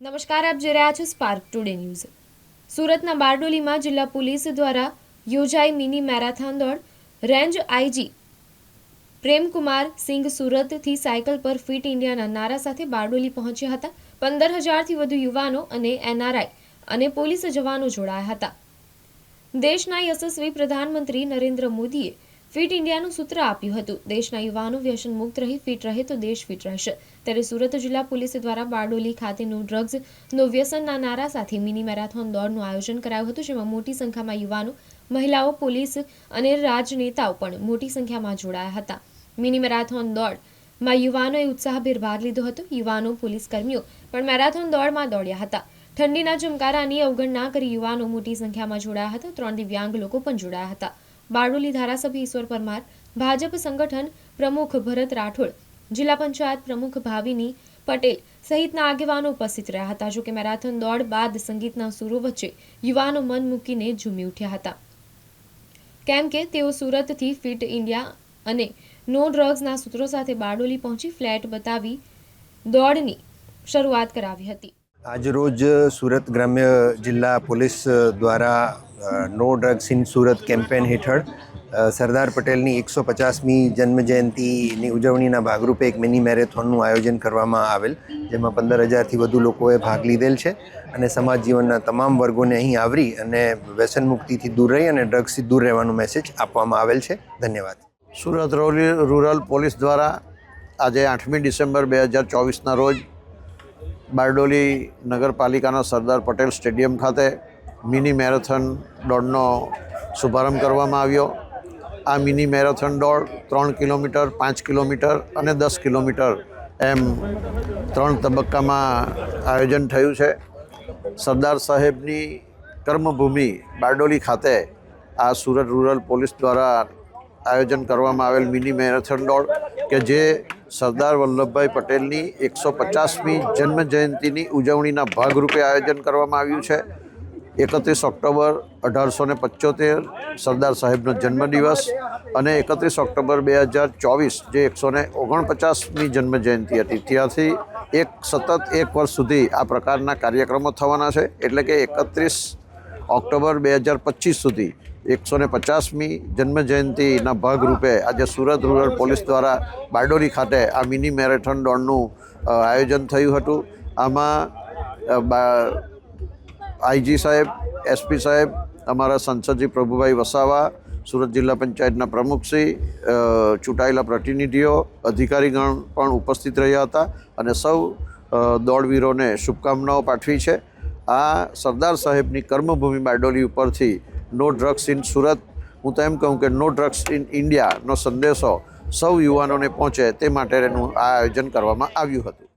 નમસ્કાર, આપ જોઈ રહ્યા છો સ્પાર્ક ટુડે ન્યૂઝ સુરતના બારડોલીમાં જિલ્લા પોલીસ દ્વારા યોજાઈ મિની મેરાથોન દોડ. રેન્જ આઈજી પ્રેમકુમાર સિંઘ સુરતથી સાયકલ પર ફિટ ઇન્ડિયાના નારા સાથે બારડોલી પહોંચ્યા હતા. પંદર હજારથી વધુ યુવાનો અને એનઆરઆઈ અને પોલીસ જવાનો જોડાયા હતા. દેશના યશસ્વી પ્રધાનમંત્રી નરેન્દ્ર મોદીએ ફિટ ઇન્ડિયાનું સૂત્ર આપ્યું હતું. દેશના યુવાનો વ્યસન મુક્ત રહી, ફિટ રહે તો દેશ ફિટ રહેશે. ત્યારે સુરત જિલ્લા પોલીસ દ્વારા બારડોલી ખાતેનું ડ્રગ્સ નો વ્યસનના નારા સાથે મિની મેરાથોન દોડનું આયોજન કરાયું હતું, જેમાં મોટી સંખ્યામાં યુવાનો, મહિલાઓ, પોલીસ અને રાજનેતાઓ પણ મોટી સંખ્યામાં જોડાયા હતા. મિની મેરાથોન દોડમાં યુવાનોએ ઉત્સાહભેર ભાગ લીધો હતો. યુવાનો પોલીસ કર્મીઓ પણ મેરાથોન દોડમાં દોડ્યા હતા. ઠંડીના ચમકારાની અવગણના કરી યુવાનો મોટી સંખ્યામાં જોડાયા હતા. ત્રણ દિવ્યાંગ લોકો પણ જોડાયા હતા. બારડોલી ધારાસભ્ય ઈશ્વર પરમાર, ભાજપ સંગઠન પ્રમુખ ભરત રાઠોડ, જિલ્લા પંચાયત પ્રમુખ ભાવિની પટેલ સહિતના આગેવાનો ઉપસ્થિત રહ્યા હતા. જોકે મેરાથોન દોડ બાદ સંગીતના સુરો વચ્ચે યુવાનો મન મૂકીને ઝૂમી ઉઠ્યા હતા. કેમ કે તેઓ સુરતથી ફિટ ઇન્ડિયા અને નો ડ્રગ્સના સૂત્રો સાથે બારડોલી પહોંચી ફ્લેટ બતાવી દોડની શરૂઆત કરાવી હતી. આજરોજ સુરત ગ્રામ્ય જિલ્લા પોલીસ દ્વારા no drugs in Surat campaign હેઠળ. સરદાર પટેલની એકસો પચાસમી જન્મજયંતિની ઉજવણીના ભાગરૂપે એક મિની મેરેથોનનું આયોજન કરવામાં આવેલ, જેમાં પંદર હજારથી વધુ લોકોએ ભાગ લીધેલ છે અને સમાજ જીવનના તમામ વર્ગોને અહીં આવરી અને વ્યસન મુક્તિથી દૂર રહી અને ડ્રગ્સથી દૂર રહેવાનો મેસેજ આપવામાં આવેલ છે. ધન્યવાદ. સુરત રોલી, રૂરલ પોલીસ દ્વારા આજે આઠમી ડિસેમ્બર બે હજાર ચોવીસના રોજ બારડોલી નગરપાલિકાના સરદાર પટેલ સ્ટેડિયમ ખાતે મિની મેરેથોન દોડનો શુભારંભ કરવામાં આવ્યો. આ મિની મેરેથોન દોડ ત્રણ કિલોમીટર, પાંચ કિલોમીટર અને દસ કિલોમીટર એમ ત્રણ તબક્કામાં આયોજન થયું છે. સરદાર સાહેબની કર્મભૂમિ બારડોલી ખાતે આ સુરત રૂરલ પોલીસ દ્વારા આયોજન કરવામાં આવેલ મિની મેરેથોન દોડ કે જે સરદાર વલ્લભભાઈ પટેલની એકસો પચાસમી જન્મ જયંતિની ઉજવણીના ભાગરૂપે આયોજન કરવામાં આવ્યું છે. એકત્રીસ ઓક્ટોબર અઢારસો ને પંચોતેર, સરદાર સાહેબનો જન્મદિવસ અને એકત્રીસ ઓક્ટોબર બે હજાર ચોવીસ, જે એકસો ને ઓગણપચાસમી જન્મજયંતિ હતી. ત્યાંથી એક સતત એક વર્ષ સુધી આ પ્રકારના કાર્યક્રમો થવાના છે. એટલે કે એકત્રીસ ઓક્ટોબર બે હજાર પચીસ સુધી એકસો ને પચાસમી જન્મજયંતિના ભાગરૂપે આજે સુરત રૂરલ પોલીસ દ્વારા બારડોલી ખાતે આ મિની મેરેથોન દોડનું આયોજન થયું હતું. આમાં આઈજી સાહેબ, એસપી સાહેબ, અમારા સંસદજી પ્રભુભાઈ વસાવા, સુરત જિલ્લા પંચાયતના પ્રમુખશ્રી ચૂંટાયેલા પ્રતિનિધિઓ, અધિકારીગણ પણ ઉપસ્થિત રહ્યા હતા અને સૌ દોડવીરોને શુભકામનાઓ પાઠવી છે. આ સરદાર સાહેબની કર્મભૂમિ બારડોલી ઉપરથી નો ડ્રગ્સ ઇન સુરત, હું તો એમ કહું કે નો ડ્રગ્સ ઇન ઇન્ડિયાનો સંદેશો સૌ યુવાનોને પહોંચે તે માટેનું આ આયોજન કરવામાં આવ્યું હતું.